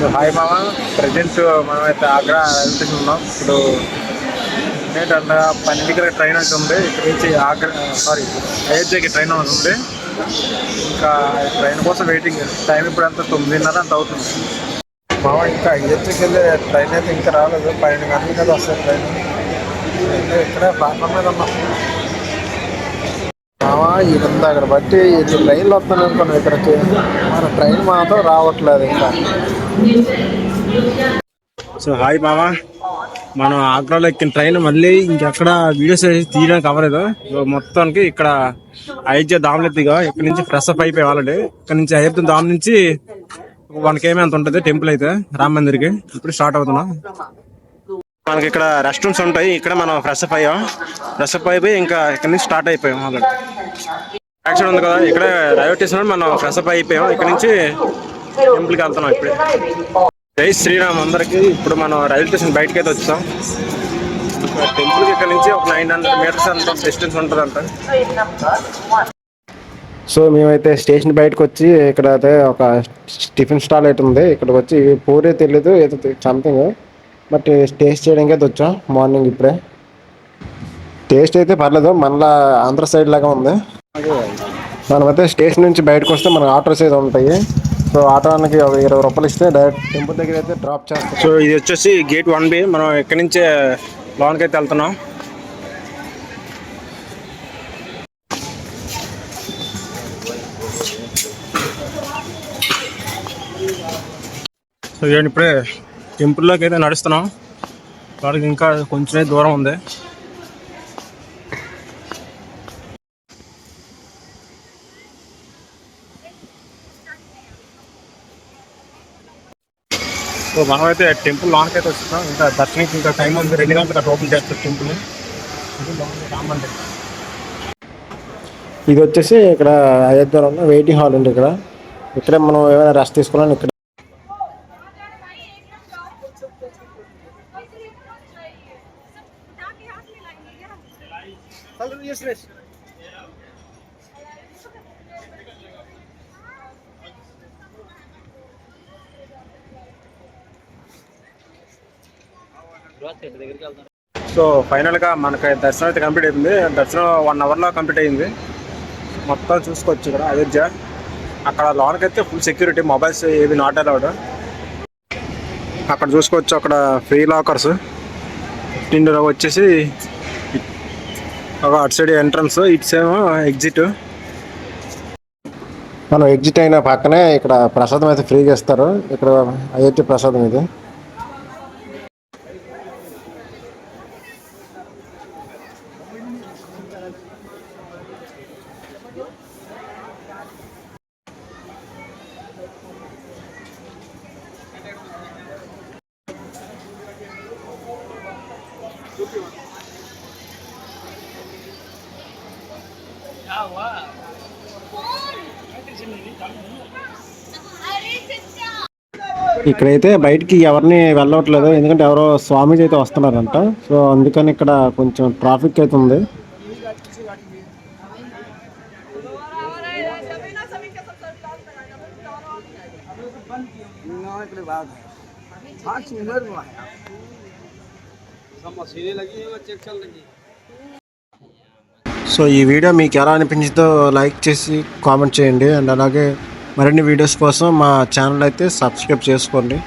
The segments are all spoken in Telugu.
హాయ్ మామ. ప్రజెంట్ మనమైతే ఆగ్రా రైల్వే ఉన్నాం. ఇప్పుడు ఏంటంటే పన్నెండుకి ట్రైన్ ఉంటుంది ఉంది. ఇక్కడ నుంచి ఆగ్రా సారీ అయోధ్యకి ట్రైన్ ఉంటుంది ఉంది. ఇంకా ట్రైన్ కోసం వెయిటింగ్ టైం ఇప్పుడు అంతా తొమ్మిదిన్నర అంత అవుతుంది. మామ ఇంకా అయోధ్యకి వెళ్ళే ట్రైన్ అయితే ఇంకా రాలేదు. పన్నెండు గంటల కదా వస్తుంది ట్రైన్. అయితే ఇక్కడే ప్లాట్ఫామ్ మీద ఉన్నాం. మామ ఇదంతా అక్కడ బట్టి ఇది ట్రైన్లు వస్తాను అనుకున్నాం ఇక్కడికి. మన ట్రైన్ మాత్రం రావట్లేదు ఇంకా. సో హాయ్ బావా మనం ఆగ్రాలో ఎక్కిన ట్రైన్ మళ్ళీ ఇంకెక్కడ వీడియోస్ తీయడానికి అవ్వలేదు. మొత్తానికి ఇక్కడ అయోధ్య దామ్లో దిగా ఇక్కడ నుంచి ఫ్రెష్ అప్ అయిపోయి ఆల్రెడీ ఇక్కడ నుంచి అయోధ్య దామ్ నుంచి వన్ కేమీ అంత ఉంటుంది టెంపుల్ అయితే రామ్ మందిర్కి. ఇప్పుడు స్టార్ట్ అవుతున్నాం. మనకి ఇక్కడ రెస్ట్ రూమ్స్ ఉంటాయి. ఇక్కడ మనం ఫ్రెష్ అప్ అయ్యాం. ఫ్రెష్ అప్ అయిపోయి ఇంకా ఇక్కడ నుంచి స్టార్ట్ అయిపోయాం ఆల్రెడీ యాక్సిడెంట్ ఉంది కదా. ఇక్కడ రైల్వే స్టేషన్ మనం ఫ్రెష్ అప్ అయిపోయాం. ఇక్కడ నుంచి టెంపుల్కి వెళ్తున్నాం ఇప్పుడు. జై శ్రీరామ్ అందరికి. ఇప్పుడు మనం రైల్వే స్టేషన్ బయటకి అయితే వచ్చాం టెంపుల్ ఇక్కడ నుంచి ఒక నైన్ హండ్రెడ్ మీటర్స్ అంత డిస్టెన్స్ ఉంటుందంట. సో మేమైతే స్టేషన్ బయటకు వచ్చి ఇక్కడ అయితే ఒక టిఫిన్ స్టాల్ అయితే ఉంది. ఇక్కడికి వచ్చి పూరే తెలియదు ఏదో సంథింగ్. బట్ టేస్ట్ చేయడానికి అయితే వచ్చాం. మార్నింగ్ ఇప్పుడే. టేస్ట్ అయితే పర్లేదు. మళ్ళా ఆంధ్ర సైడ్ లాగా ఉంది. మనమైతే స్టేషన్ నుంచి బయటకు వస్తే మనకు ఆటోస్ అయితే ఉంటాయి. సో ఆటో ఒక ఇరవై రూపాయలు ఇస్తే డైరెక్ట్ టెంపుల్ దగ్గర అయితే డ్రాప్ చేస్తాం. సో ఇది వచ్చేసి గేట్ వన్ బి మనం ఎక్కడి నుంచే లోన్కి అయితే వెళ్తున్నాం? సో ఇప్పుడే టెంపుల్లోకి అయితే నడుస్తున్నాం. వాళ్ళకి ఇంకా కొంచెమే దూరం ఉంది. సో మనమైతే టెంపుల్ లాంగ్ అయితే వస్తున్నాం. ఇంకా దర్శనానికి ఇంకా టైం ఉంది. రెండు గంటలకు ఓపెన్ చేస్తారు టెంపుల్. ఇది వచ్చేసి ఇక్కడ అయోధ్యలో ఉన్న వెయిటింగ్ హాల్ ఉంది ఇక్కడ. ఇక్కడే మనం ఏమైనా రెస్ట్ తీసుకోవాలని ఇక్కడ సో ఫైనల్గా మనకి దర్శనం అయితే కంప్లీట్ అయింది దర్శనం వన్ అవర్లో కంప్లీట్ అయింది. మొత్తం చూసుకోవచ్చు ఇక్కడ అయోధ్య. అక్కడ లోనకి అయితే ఫుల్ సెక్యూరిటీ మొబైల్స్ ఏవి నాట్ అలౌడ్ అక్కడ చూసుకోవచ్చు అక్కడ ఫ్రీ లాకర్స్ ఇందులో వచ్చేసి ఒక అటు సైడ్ ఎంట్రన్స్ ఇట్స్ ఏమో ఎగ్జిట్ మనం ఎగ్జిట్ అయిన పక్కనే ఇక్కడ ప్రసాదం అయితే ఫ్రీగా ఇస్తారు. ఇక్కడ అయోధ్య ప్రసాదం ఇది. ఇక్కడైతే బయటికి ఎవరిని వెళ్ళవట్లేదు ఎందుకంటే ఎవరో స్వామీజీ అయితే వస్తున్నారంట. సో అందుకని ఇక్కడ కొంచెం ట్రాఫిక్ అయితే ఉంది. సో ఈ వీడియో మీకు ఎలా అనిపించిందో లైక్ చేసి కామెంట్ చేయండి. అండ్ అలాగే మరిన్ని వీడియోస్ కోసం మా ఛానల్ అయితే సబ్స్క్రైబ్ చేసుకోండి.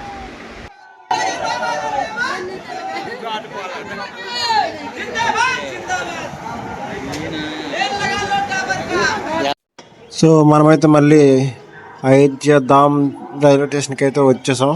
సో మనమైతే మళ్ళీ అయోధ్య ధామ్ రైల్వే స్టేషన్కి అయితే వచ్చేసాం.